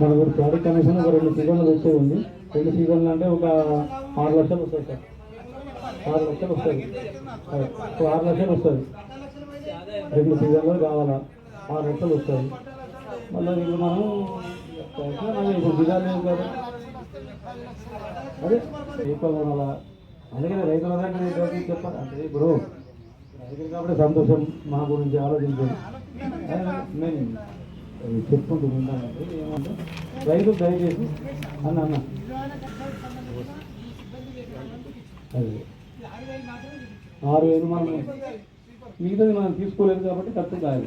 మన ఊరు project commission ఒక రెండు సీజన్లు వచ్చే ఉంది. రెండు సీజన్లు అంటే ఒక ఆరు లక్షలు వస్తాయి సార్. ఆరు లక్షలు వస్తుంది ఒక ఆరు లక్షలు వస్తుంది రెండు సీజన్లు కావాలా? ఆరు లక్షలు వస్తుంది మళ్ళీ ఇప్పుడు మనం ఇప్పుడు దిగాలి కదా. అదే. ఎక్కువ కొనాలా? అందుకని రైతుల దగ్గర చెప్పాలి అంటే ఇప్పుడు రైతులు కాబట్టి సంతోషం మా గురించి ఆలోచించాలి నేను చెప్పుకుంటూ ఉంటానంటే ఏమంటే రైతు దయచేసి అన్న అన్న. అదే. ఆరు వేలు మనం మిగతాది మనం తీసుకోలేదు కాబట్టి ఖర్చు కాదు.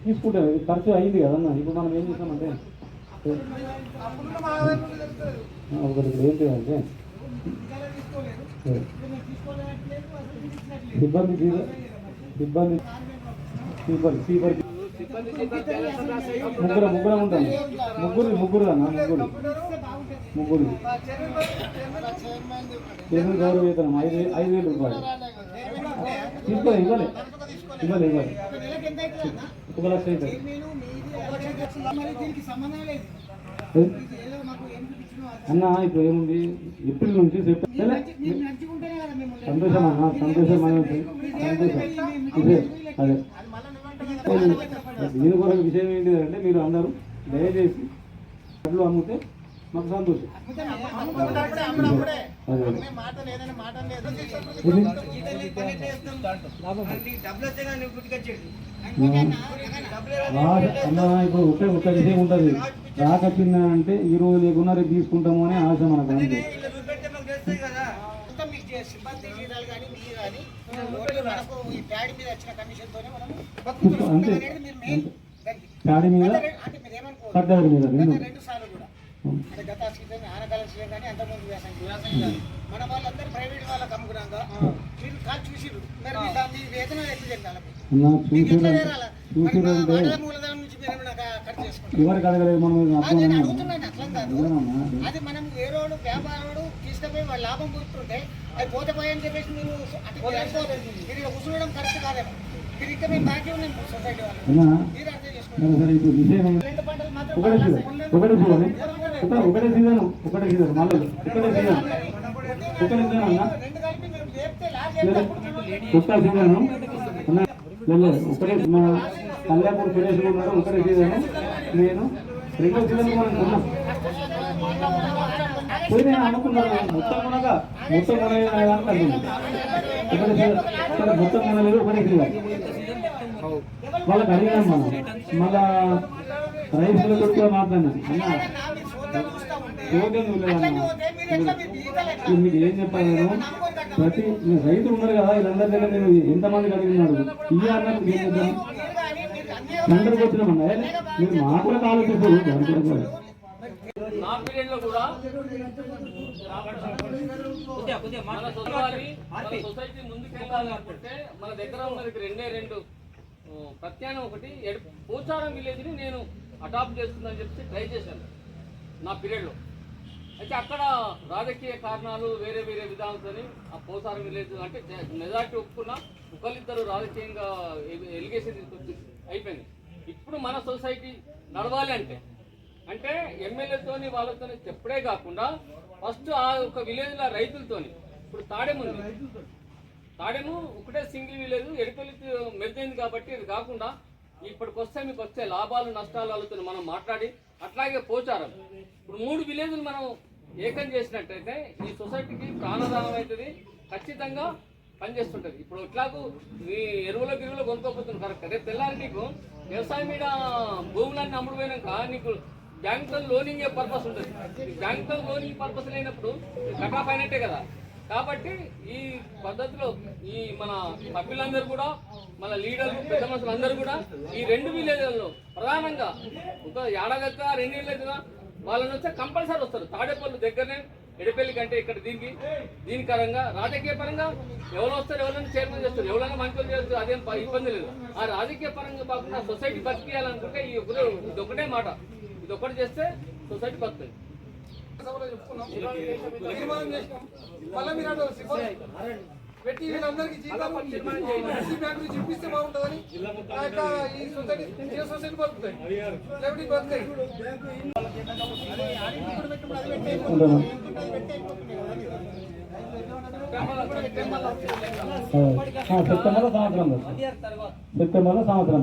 తీసుకుంటాం ఇది ఖర్చు అయింది కదన్న ఇప్పుడు మనం ఏం చేస్తామంటే ఒకటి ఏంటి అంటే సిబ్బంది సీబర్- సిబ్బంది సీపర్ సీపర్ ముగ్గురు ముగ్గురు ఉంటాను ముగ్గురు ముగ్గురు అన్న ముగ్గురు ముగ్గురు చైర్మన్ గౌరవ వేతనం ఐదు ఐదు వేలు రూపాయలు తీసుకోలే ఇవ్వాలి. ఇవ్వాలి ఇవ్వాలి ఒక లక్ష అవుతుంది అన్న ఇప్పుడు ఏముంది? ఏప్రిల్ నుంచి సెప్టెంబర్ సంతోషం. అన్న సంతోషం అనేది సంతోషం అదే. దీని కొరకు విషయం ఏంటి అంటే మీరు అందరూ దయచేసి వడ్లు అమ్మితే మాకు సంతోషం. ఇప్పుడు ఒకే ఒక్క విషయం ఉంటుంది. రాకొచ్చిందా అంటే ఈ రోజు లేకున్నా రేపు తీసుకుంటాము అనే ఆశ మనకు అంతే మొత్తం మీకు సిబ్బంది జీతాలు కానీ మీ కానీ మనకు ఈ ప్యాడ్ మీద వచ్చిన కమిషన్ తోనే మనం. అనేది మీరు మెయిన్ దానికి. ప్యాడి మీద అంటే మీరు గత రెండు సార్లు కూడా అంటే గత సీజన్ ఆనకాలం సీజన్ కానీ అంతకుముందు వ్యవసాయం వ్యవసాయం కాదు. మన వాళ్ళందరూ ప్రైవేట్ వాళ్ళకి అమ్ముకున్నాక ఎవరికి అడగలేదు మనం అది మనం వేరేవాడు వ్యాపారుడు తీసుకుపోయి వాళ్ళ లాభం కూర్చుంటే అది పోతే పోయని చెప్పేసి మీరు మీరు అనుకోలేదు. మీరు ఇక్కడ కూర్చోవడం కరెక్ట్ కాదేమో. మీరు ఇక్కడ మేము బాకీ ఉన్నాం సొసైటీ వాళ్ళు ఒకటే సీజన్ ఒకటే సీజన్. మళ్ళీ ఒకటే సీజన్. ఒకటే సీజన్. అన్న. లేపితే లాస్ట్ కొత్త ఒకటే మన కళ్యాణపూర్ సురేష్ ఉన్నాడు ఒకటే సీజన్ నేను రెండో సీజన్ పోయి నేను అనుకున్నాను మొత్తం కొనగా మొత్తం కొనలేదు ఒకటే మొత్తం కొనలేదు ఒకటే సీజన్ వాళ్ళకి అడిగాం మనం మళ్ళా రైతులతో కూడా మాట్లాడినాం అన్న మీకు ఏం చెప్పాలి నేను ప్రతి రైతులు ఉన్నారు కదా వీళ్ళందరి దగ్గర నేను ఎంతమందికి అడిగినాడు అన్నప్పుడు ఏం చేద్దాం సెంటర్కి వచ్చినామన్నా? మీరు మాటలకు ఆలోచిస్తారు దాని గురించి కూడా. నా పీరియడ్లో కూడా మన సొసైటీ ముందుకు వెళ్ళాలనుకుంటే మన దగ్గర ఉన్నది రెండే రెండు ఆ, ప్రత్యామ్నాయం ఒకటి పోచారం విలేజ్ని నేను అడాప్ట్ చేస్తుందని చెప్పి ట్రై చేశాను. నా పీరియడ్లో అయితే అక్కడ రాజకీయ కారణాలు వేరే వేరే విధానాలతో ఆ పోసారం విలేజ్ అంటే మెజార్టీ ఒప్పుకున్న ఒకరిద్దరు రాజకీయంగా ఎలిగేషన్ తీసుకొచ్చి అయిపోయింది. ఇప్పుడు మన సొసైటీ నడవాలి అంటే అంటే ఎమ్మెల్యేతోని వాళ్ళతోని చెప్పడే కాకుండా ఫస్ట్ ఆ ఒక విలేజ్లో రైతులతోని ఇప్పుడు తాడేము తాడేము ఒకటే సింగిల్ విలేజ్ ఎడిపల్లి మెరుదైంది కాబట్టి ఇది కాకుండా ఇప్పటికి వస్తే మీకు వస్తే లాభాలు నష్టాలు అవుతుంది మనం మాట్లాడి అట్లాగే పోచారం. ఇప్పుడు మూడు విలేజ్లు మనం ఏకం చేసినట్టయితే ఈ సొసైటీకి ప్రాణదానం అవుతుంది ఖచ్చితంగా పనిచేస్తుంటుంది. ఇప్పుడు ఇట్లాగూ ఈ ఎరువుల గిరువులు కొనుక్కోపోతుంది కరెక్ట్. రేపు తెల్లారి నీకు వ్యవసాయం మీద భూములన్నీ అమ్ముడుపోయినాక నీకు బ్యాంకులో లోనింగ్ పర్పస్ ఉంటుంది. బ్యాంకులో లోనింగ్ పర్పస్ లేనప్పుడు కట్ ఆఫ్ అయినట్టే కదా. కాబట్టి ఈ పద్ధతిలో ఈ మన సభ్యులందరూ కూడా మన లీడర్లు పెద్ద మనుషులు అందరూ కూడా ఈ రెండు విలేజ్లలో ప్రధానంగా ఒక ఏడాదిగా రెండు ఇళ్ళగా వాళ్ళని వస్తే కంపల్సరీ వస్తారు. తాడేపల్లి దగ్గరనే ఎడపల్లి కంటే ఇక్కడ దీనికి దీని కరంగా రాజకీయ పరంగా ఎవరు వస్తారు ఎవరైనా చైర్మన్ చేస్తారు ఎవరైనా మంత్రులు చేస్తారు అదేం ఇబ్బంది లేదు. ఆ రాజకీయ పరంగా కాకుండా సొసైటీ బతికేయాలనుకుంటే ఈ ఒకటే ఇది ఒకటే మాట. ఇది ఒకటి చేస్తే సొసైటీ బతుకుతుంది. సభలో చెప్పుకున్నాం. తీర్మానం చేసినాం. మళ్ళీ మీరు అటు సిఫార్సు పెట్టి వీళ్ళందరికీ జీతాలు ఎస్సీ బ్యాంక్ నుంచి ఇప్పిస్తే బాగుంటుందని ఆ యొక్క ఈ సొసైటీ ఏ సొసైటీ బతుకుతాయి. ఉంటాను సెప్టెంబర్లో సంవత్సరం సెప్టెంబర్లో సంవత్సరం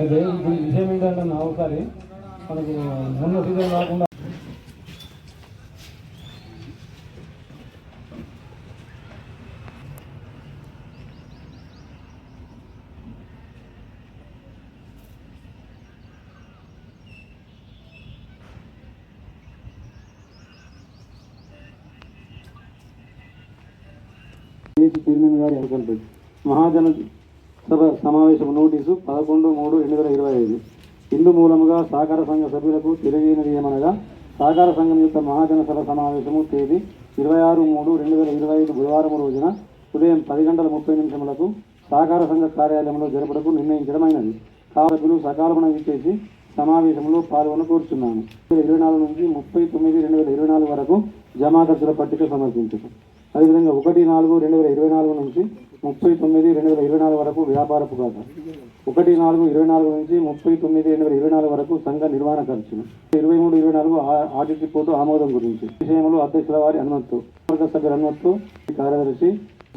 అదే విషయం ఏంటంటే నా ఒకసారి మనకు మొన్న సీజన్ ఏసీ చైర్మన్ గారి ఎన్నికలపై మహాజన సభ సమావేశం నోటీసు పదకొండు మూడు రెండు వేల ఇరవై ఐదు. ఇందు మూలముగా సహకార సంఘ సభ్యులకు తెలియజేయనిది ఏమనగా సహకార సంఘం యొక్క మహాజన సభ సమావేశము తేదీ ఇరవై ఆరు మూడు రెండు వేల ఇరవై ఐదు బుధవారం రోజున ఉదయం పది గంటల ముప్పై నిమిషములకు సహకార సంఘ కార్యాలయంలో జరపడకు నిర్ణయించడమైనది. సభ్యులు సకాలమున ఇచ్చేసి సమావేశంలో పాల్గొన కోరుతున్నాను ఇరవై నాలుగు నుంచి ముప్పై తొమ్మిది రెండు వేల ఇరవై నాలుగు వరకు జమా ఖర్చుల పట్టిక సమర్పించడం అదేవిధంగా ఒకటి నాలుగు రెండు వేల ఇరవై నాలుగు నుంచి ముప్పై తొమ్మిది రెండు వేల ఇరవై నాలుగు వరకు వ్యాపారపు ఖాతా ఒకటి నాలుగు ఇరవై నాలుగు నుంచి ముప్పై తొమ్మిది రెండు వేల ఇరవై నాలుగు వరకు సంఘ నిర్వహణ ఖర్చులు ఇరవై మూడు ఇరవై నాలుగు ఆడిట్ రిపోర్టు ఆమోదం గురించి. విషయంలో అధ్యక్షుల వారి అనుమతితో వర్గ సభ్యుల అనుమతితో ఈ కార్యదర్శి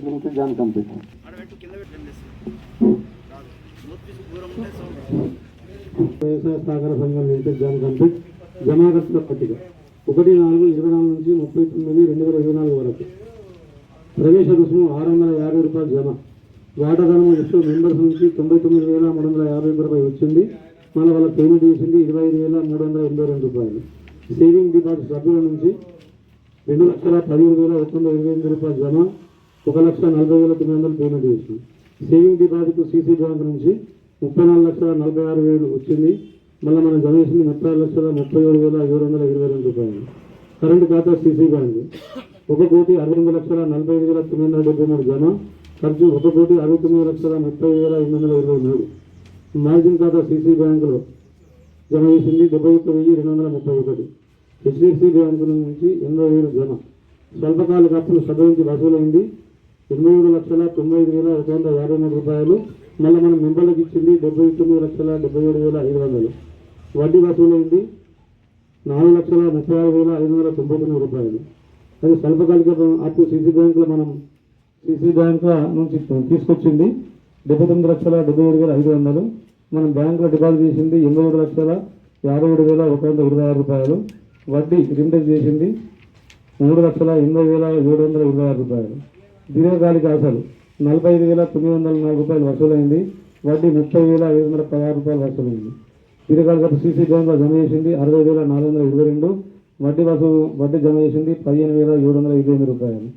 గురించి జాన్ కంప్యూటర్. వ్యవసాయ సహకార సంఘం లిమిటెడ్ జాన్ కంప్లీట్ జమా పట్టిక. ఒకటి నాలుగు ఇరవై నాలుగు నుంచి ముప్పై తొమ్మిది రెండు వేల ఇరవై నాలుగు వరకు. ప్రవేశ రుసుము ఆరు వందల యాభై రూపాయలు జమ. వాటాదానం ఇష్యూ మెంబర్స్ నుంచి తొంభై తొమ్మిది వేల మూడు వందల యాభై రూపాయలు వచ్చింది. మళ్ళీ వాళ్ళ పేమెంట్ చేసింది ఇరవై ఐదు వేల మూడు వందల ఎనభై రెండు రూపాయలు. సేవింగ్ డిపాజిట్ సభ్యుల నుంచి రెండు లక్షల పదిహేను వేల ఒక వందల ఇరవై ఎనిమిది రూపాయలు జమ. ఒక లక్ష నలభై వేల తొమ్మిది వందలు పేమెంట్ చేసింది. సేవింగ్ డిపాజిట్ సీసీ బ్యాంక్ నుంచి ముప్పై నాలుగు లక్షల నలభై ఆరు వేలు వచ్చింది. మళ్ళీ మనం జమ చేసింది ముప్పై ఆరు లక్షల ముప్పై ఏడు వేల ఏడు వందల ఇరవై రెండు రూపాయలు. కరెంట్ ఖాతా సీసీ బ్యాంక్. ఒక కోటి అరవై ఎనిమిది లక్షల నలభై ఐదు వేల తొమ్మిది వందల డెబ్బై మూడు జమ ఖర్చు ఒక కోటి అరవై తొమ్మిది లక్షల ముప్పై వేల ఎనిమిది వందల ఇరవై మూడు. మార్జిన్ ఖాతా సీసీ బ్యాంకులో జమ చేసింది డెబ్బై ఒక్క వెయ్యి రెండు వందల ముప్పై ఒకటి. హెచ్డిఎఫ్సి బ్యాంకు నుంచి ఎనభై వేలు జమ. స్వల్పకాలిక అప్పులు సభ వసూలైంది. ఎనభై మూడు లక్షల తొంభై ఐదు వేల ఒక వందల యాభై మూడు రూపాయలు. మళ్ళీ మనం మెంబర్లకు ఇచ్చింది డెబ్బై తొమ్మిది లక్షల డెబ్బై ఏడు వేల ఐదు వందలు. వడ్డీ వసూలైంది నాలుగు లక్షల ముప్పై ఆరు వేల ఐదు వందల తొంభై తొమ్మిది రూపాయలు. అది స్వల్పకాలిక అప్పు సీసీ బ్యాంకులో మనం సీసీ బ్యాంక్ నుంచి తీసుకొచ్చింది. డెబ్బై తొమ్మిది లక్షల డెబ్బై ఏడు వేల ఐదు వందలు. మనం బ్యాంకులో డిపాజిట్ చేసింది ఎనభై ఏడు లక్షల యాభై ఏడు వేల ఒక వంద ఇరవై ఆరు రూపాయలు. వడ్డీ రిమిటెన్స్ చేసింది మూడు లక్షల ఎనభై వేల ఏడు వందల ఇరవై ఆరు రూపాయలు. దీర్ఘకాలిక అసలు నలభై ఐదు వేల తొమ్మిది వందల నాలుగు రూపాయలు వసూలైంది. వడ్డీ ముప్పై వేల ఐదు వందల పదహారు రూపాయలు వసూలైంది. దీర్ఘకాలిక సీసీ బ్యాంకులో జమ చేసింది అరవై వేల నాలుగు వందల ఇరవై రెండు. వడ్డీ వసూ వడ్డీ జమ చేసింది పదిహేను వేల ఏడు వందల ఇరవై ఎనిమిది రూపాయలు.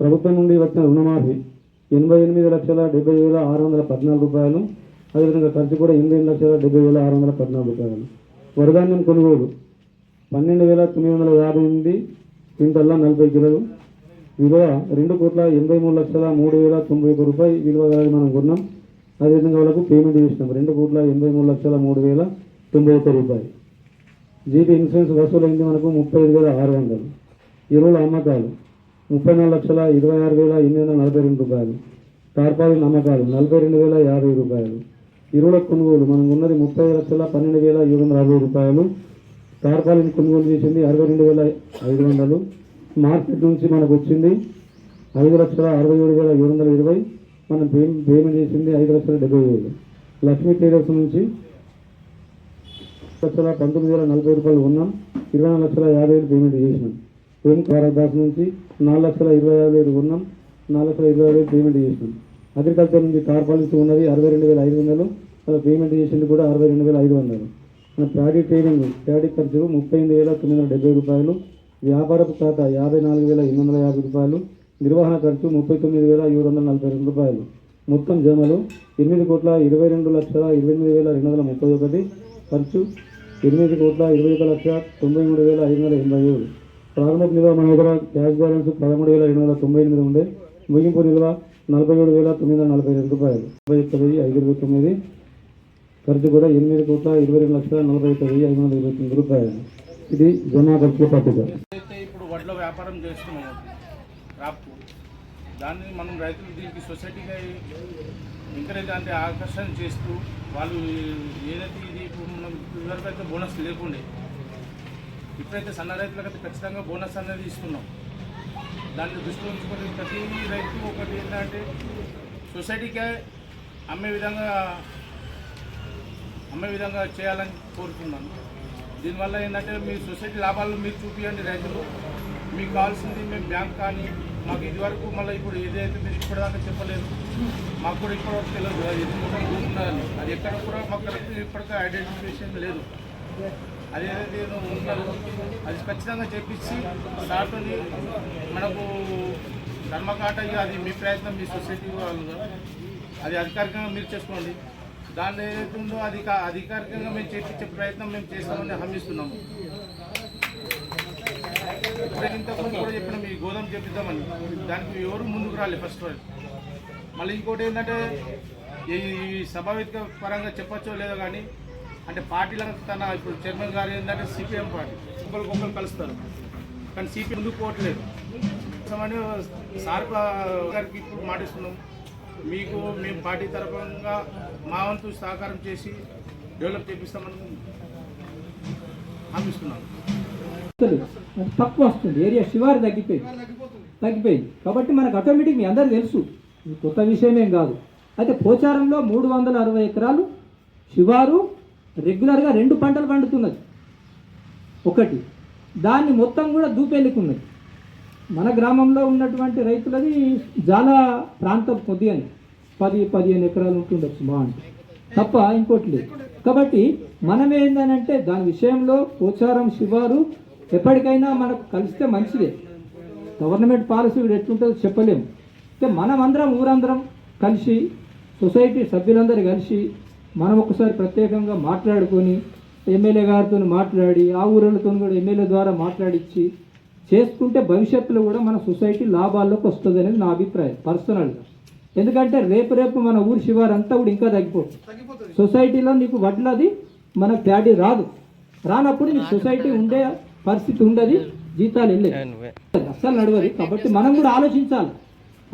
ప్రభుత్వం నుండి వచ్చిన రుణమాఫీ ఎనభై ఎనిమిది లక్షల డెబ్బై వేల ఆరు వందల పద్నాలుగు రూపాయలు. అదేవిధంగా ఖర్చు కూడా ఎనిమిది లక్షల డెబ్బై వేల ఆరు వందల పద్నాలుగు రూపాయలు. వరధాన్యం కొనుగోలు పన్నెండు వేల తొమ్మిది వందల యాభై ఎనిమిది క్వింటల్ల నలభై కిలోలు. విలువ రెండు కోట్ల ఎనభై మూడు లక్షల మూడు వేల తొంభై ఒక రూపాయి విలువ గలది మనం కొన్నాం. అదేవిధంగా వాళ్ళకు పేమెంట్ చేసినాం. రెండు కోట్ల ఎనభై మూడు లక్షల మూడు వేల తొంభై ఒక్క రూపాయలు జీపీ ఇన్సూరెన్స్ వసూలైంది మనకు ముప్పై ఐదు వేల ఆరు వందలు. ఎరువుల అమ్మకాలు ముప్పై నాలుగు లక్షల ఇరవై ఆరు వేల ఎనిమిది వందల నలభై రెండు రూపాయలు. టార్పాలిన్ అమ్మకాలు నలభై రెండు వేల యాభై రూపాయలు. ఎరువుల కొనుగోలు మనకు ఉన్నది ముప్పై లక్షల పన్నెండు వేల ఏడు వందల అరవై రూపాయలు. టార్పాలిన్ కొనుగోలు చేసింది అరవై రెండు వేల ఐదు వందలు. మార్కెట్ నుంచి మనకు వచ్చింది ఐదు లక్షల అరవై ఏడు వేల ఏడు వందల ఇరవై. మనం పేమెంట్ చేసింది ఐదు లక్షల డెబ్బై వేలు. లక్ష్మీ ట్రేడర్స్ నుంచి లక్షల పంతొమ్మిది వేల నలభై రూపాయలు ఉన్నాం ఇరవై నాలుగు లక్షల యాభై వేలు పేమెంట్ చేసినాం. ఓం భారతదాస్ నుంచి నాలుగు లక్షల ఇరవై ఆరు వేలు ఉన్నాం నాలుగు లక్షల ఇరవై ఆరు వేలు పేమెంట్ చేసినాం. అగ్రికల్చర్ నుంచి కార్ పాలసీ ఉన్నది అరవై రెండు వేల ఐదు వందలు. అలా పేమెంట్ చేసింది కూడా అరవై రెండు వేల ఐదు వందలు. మన ప్యాడీ ట్రేడింగ్ ప్యాడీ ఖర్చు ముప్పై ఎనిమిది వేల తొమ్మిది వందల డెబ్బై రూపాయలు. వ్యాపారపు ఖాతా యాభై నాలుగు వేల ఎనిమిది వందల యాభై రూపాయలు. నిర్వహణ ఖర్చు ముప్పై తొమ్మిది వేల ఏడు వందల నలభై రెండు రూపాయలు. మొత్తం జమలు ఎనిమిది కోట్ల ఇరవై రెండు లక్షల ఇరవై ఎనిమిది వేల రెండు వందల ముప్పై ఒకటి. ఖర్చు ఎనిమిది కోట్ల ఇరవై ఒక లక్ష తొంభై మూడు వేల ఐదు వందల ఎనభై ఏడు. ప్రారంభ నిల్వ మన దగ్గర క్యాష్ బ్యాలెన్స్ పదమూడు వేల రెండు వందల తొంభై ఎనిమిది ఉండే. ముగింపు నిల్వ నలభై ఏడు వేల తొమ్మిది వందల నలభై రెండు రూపాయలు. ముప్పై ఒక్క వెయ్యి ఐదు ఇరవై తొమ్మిది. ఖర్చు కూడా ఎనిమిది కోట్ల ఇరవై రెండు లక్షల నలభై ఒక్క వెయ్యి ఐదు వందల ఇరవై తొమ్మిది రూపాయలు. ఇది జనాభా పట్టిక. ఇప్పుడు వడ్ల వ్యాపారం చేస్తున్నాము దాన్ని మనం రైతులు దీనికి సొసైటీగా ఎంకరేజ్ అంటే ఆకర్షణ చేస్తూ వాళ్ళు ఏదైతే ఇది ఇప్పుడు మనం ఇదివరకు అయితే బోనస్ లేకుండే ఇప్పుడైతే సన్న రైతులకైతే ఖచ్చితంగా బోనస్ అనేది ఇస్తున్నాం. దాన్ని దృష్టిలో ఉంచుకొని ప్రతి రైతు ఒకటి ఏంటంటే సొసైటీకే అమ్మే విధంగా అమ్మే విధంగా చేయాలని కోరుతున్నాను. దీనివల్ల ఏంటంటే మీ సొసైటీ లాభాలు మీరు చూపించండి రైతులు. మీకు కావాల్సింది మేము బ్యాంక్ కానీ మాకు ఇదివరకు మళ్ళీ ఇప్పుడు ఏదైతే మీరు ఇప్పటిదాకా చెప్పలేదు మాకు కూడా ఇప్పటివరకు తెలియదు. అది ఎన్ని అది ఎక్కడ కూడా మాకు కరెక్ట్ ఇప్పటికీ ఐడెంటిఫికేషన్ లేదు. అది ఏదైతే ఏదో ఉందో అది ఖచ్చితంగా చేపించి దాటుని మనకు ధర్మకాట అది మీ ప్రయత్నం మీ సొసైటీ వాళ్ళు అది అధికారికంగా మీరు చేసుకోండి. దాన్ని ఏదైతే ఉందో అది కా- అధికారికంగా మేము చేపించే ప్రయత్నం మేము చేస్తామని హామీస్తున్నాము ఇంతకుముందు కూడా చెప్పిన మీ గోదాం చేపిద్దామని దానికి ఎవరు ముందుకు రాలేదు ఫస్ట్ రోజు మళ్ళీ ఇంకోటి ఏంటంటే ఈ సభావేదిక పరంగా చెప్పచ్చో లేదో కానీ అంటే పార్టీలకు తన ఇప్పుడు చైర్మన్ గారు ఏంటంటే సిపిఎం పార్టీ. ఒకరికి ఒకరు కలుస్తారు. కానీ సిపి ముందుకు పోవట్లేదు. అని సార్ గారికి ఇప్పుడు మాటిస్తున్నాం. మీకు మేము పార్టీ తరఫంగా మా వంతు సహకారం చేసి డెవలప్ చేపిస్తామని హామీస్తున్నాం వస్తుంది. అది తక్కువ వస్తుంది ఏరియా శివారు తగ్గిపోయింది తగ్గిపోయింది. కాబట్టి మనకు ఆటోమేటిక్ మీ అందరికీ తెలుసు. ఇది కొత్త విషయమేం కాదు. అయితే పోచారంలో మూడు వందల అరవై ఎకరాలు శివారు రెగ్యులర్గా రెండు పంటలు పండుతున్నది. ఒకటి. దాన్ని మొత్తం కూడా దూపెళ్ళుకున్నది. మన గ్రామంలో ఉన్నటువంటి రైతులది చాలా ప్రాంతం కొద్దిగా పది పదిహేను ఎకరాలు ఉంటుండొచ్చు మా అంటే. తప్ప ఇంకోటి లేదు. కాబట్టి మనం ఏంటంటే దాని విషయంలో పోచారం శివారు ఎప్పటికైనా మనకు కలిస్తే మంచిదే. గవర్నమెంట్ పాలసీ కూడా ఎట్లుంటుందో చెప్పలేము అయితే మనం అందరం ఊరందరం కలిసి సొసైటీ సభ్యులందరూ కలిసి మనం ఒకసారి ప్రత్యేకంగా మాట్లాడుకొని ఎమ్మెల్యే గారితో మాట్లాడి ఆ ఊరితో కూడా ఎమ్మెల్యే ద్వారా మాట్లాడించి చేసుకుంటే భవిష్యత్తులో కూడా మన సొసైటీ లాభాల్లోకి వస్తుంది అనేది నా అభిప్రాయం పర్సనల్గా ఎందుకంటే రేపు రేపు మన ఊరి శివారు అంతా కూడా ఇంకా తగ్గిపోతుంది. సొసైటీలో నీకు వడ్లది మనకు ప్యాడీ రాదు. రానప్పుడు నీకు సొసైటీ ఉండే పరిస్థితి ఉండదు జీతాలు వెళ్ళేది. అస్సలు నడవదు. కాబట్టి మనం కూడా ఆలోచించాలి.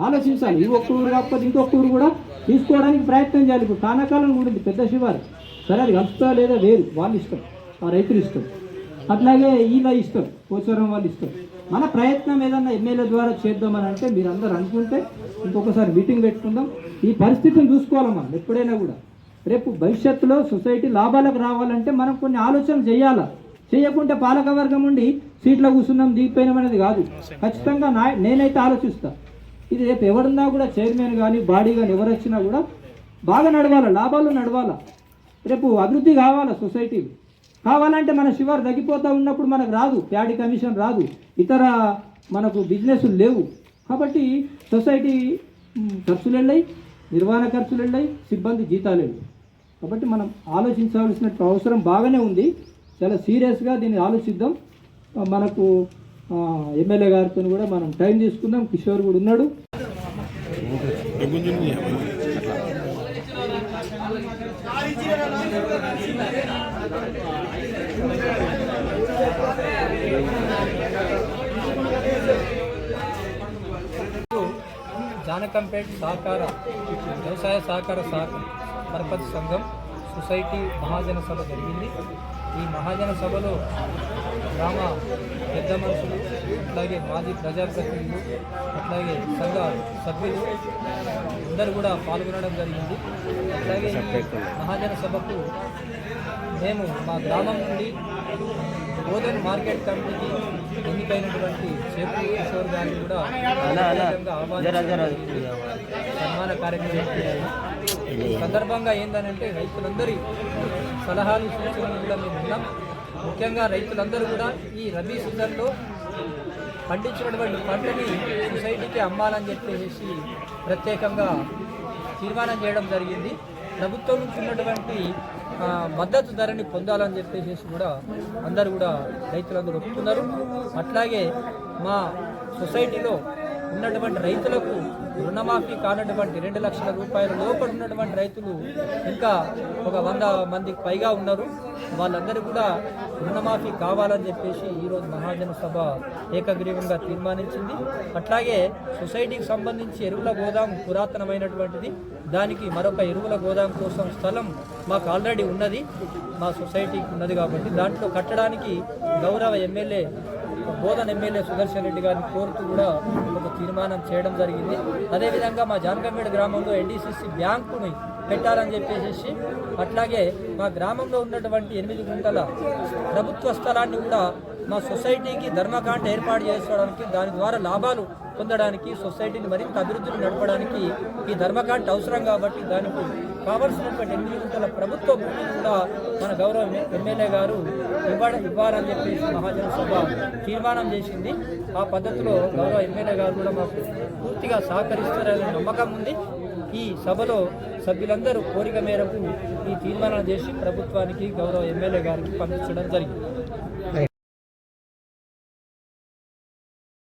ఆలోచించాలి. ఈ ఒక్క ఊరు కాకపోతే ఇంకొక ఊరు కూడా తీసుకోవడానికి ప్రయత్నం చేయాలి. ఇప్పుడు కానాకాలం కూడా ఉంది పెద్ద శివారు. సరే అది కలుపుతా లేదా వేరు? వాళ్ళ ఇష్టం. ఆ రైతులు ఇష్టం. అట్లాగే ఈల ఇష్టం పోచారం వాళ్ళు ఇష్టం. మన ప్రయత్నం ఏదన్నా ఎమ్మెల్యే ద్వారా చేద్దామని అంటే మీరు అందరు అనుకుంటే ఇంకొకసారి మీటింగ్ పెట్టుకుందాం. ఈ పరిస్థితిని చూసుకోవాలి మనం ఎప్పుడైనా కూడా. రేపు భవిష్యత్తులో సొసైటీ లాభాలకు రావాలంటే మనం కొన్ని ఆలోచన చేయాలా? చేయకుంటే పాలకవర్గం ఉండి సీట్లో కూర్చున్నాం దిగిపోయినాం అనేది కాదు. ఖచ్చితంగా నా నేనైతే ఆలోచిస్తా. ఇది రేపు ఎవరున్నా కూడా చైర్మన్ కానీ బాడీ కానీ ఎవరు వచ్చినా కూడా బాగా నడవాలా లాభాలు నడవాలా. రేపు అభివృద్ధి కావాలా సొసైటీ కావాలంటే మన శివారు తగ్గిపోతూ ఉన్నప్పుడు మనకు రాదు ప్యాడీ కమిషన్ రాదు ఇతర మనకు బిజినెస్ లేవు. కాబట్టి సొసైటీ ఖర్చులు వెళ్ళాయి నిర్వహణ ఖర్చులు వెళ్ళాయి సిబ్బంది జీతాలు వెళ్ళాయి. కాబట్టి మనం ఆలోచించాల్సిన అవసరం బాగానే ఉంది. చాలా సీరియస్గా దీన్ని ఆలోచిద్దాం. మనకు ఎమ్మెల్యే గారితో కూడా మనం టైం తీసుకుందాం. కిషోర్ కూడా ఉన్నాడు. జానకంపేట్ సహకార వ్యవసాయ సహకార సహ పరపతి సంఘం సొసైటీ మహాజన సభ జరిగింది. ఈ మహాజన సభలో గ్రామ పెద్ద మనుషులు అట్లాగే మాజీ ప్రజాప్రతినిధులు అట్లాగే సంఘ సభ్యులు అందరూ కూడా పాల్గొనడం జరిగింది. అట్లాగే మహాజన సభకు మేము మా గ్రామం నుండి గోధన్ మార్కెట్ కమిటీకి ఎన్నికైనటువంటి చేపు కిషోర్ గారిని కూడా ఆహ్వానించడం. సన్మాన కార్యక్రమం సందర్భంగా ఏంటంటే రైతులందరి సలహాలు సూచనలు కూడా మేము విన్నాం. ముఖ్యంగా రైతులందరూ కూడా ఈ రబీ సీజన్లో పండించినటువంటి పంటని సొసైటీకి అమ్మాలని చెప్పేసి ప్రత్యేకంగా తీర్మానం చేయడం జరిగింది. ప్రభుత్వం నుంచి ఉన్నటువంటి మద్దతు ధరని పొందాలని చెప్పేసి కూడా అందరూ కూడా రైతులందరూ ఒప్పుకున్నారు. అట్లాగే మా సొసైటీలో ఉన్నటువంటి రైతులకు రుణమాఫీ కానటువంటి రెండు లక్షల రూపాయల లోపల ఉన్నటువంటి రైతులు ఇంకా ఒక వంద మందికి పైగా ఉన్నారు. వాళ్ళందరూ కూడా రుణమాఫీ కావాలని చెప్పేసి ఈరోజు మహాజన సభ ఏకగ్రీవంగా తీర్మానించింది. అట్లాగే సొసైటీకి సంబంధించి ఎరువుల గోదాం పురాతనమైనటువంటిది. దానికి మరొక ఎరువుల గోదాం కోసం స్థలం మాకు ఆల్రెడీ ఉన్నది. మా సొసైటీకి ఉన్నది కాబట్టి దాంట్లో కట్టడానికి గౌరవ ఎమ్మెల్యే బోధన ఎమ్మెల్యే సుదర్శన్ రెడ్డి గారిని కోరుతూ కూడా ఒక తీర్మానం చేయడం జరిగింది. అదేవిధంగా మా జానకంపేట గ్రామంలో ఎన్డీసీసీ బ్యాంకుని పెట్టాలని చెప్పేసి అట్లాగే మా గ్రామంలో ఉన్నటువంటి ఎనిమిది గుంటల ప్రభుత్వ స్థలాన్ని కూడా మా సొసైటీకి ధర్మకాండ ఏర్పాటు చేసుకోవడానికి దాని ద్వారా లాభాలు పొందడానికి సొసైటీని మరింత అభివృద్ధిని నడపడానికి ఈ ధర్మకాండ అవసరం కాబట్టి దానికి కావలసినటువంటి ఎనిమిది గుంటల ప్రభుత్వ భూమిని కూడా మన గౌరవ ఎమ్మెల్యే గారు ఇవ్వడం ఇవ్వాలని చెప్పేసి మహాజన సభ తీర్మానం చేసింది. ఆ పద్ధతిలో గౌరవ ఎమ్మెల్యే గారు కూడా మాకు పూర్తిగా సహకరిస్తారనే నమ్మకం ఉంది. ఈ సభలో సభ్యులందరూ కోరిక మేరకు ఈ తీర్మానం చేసి ప్రభుత్వానికి గౌరవ ఎమ్మెల్యే గారికి పంపించడం జరిగింది.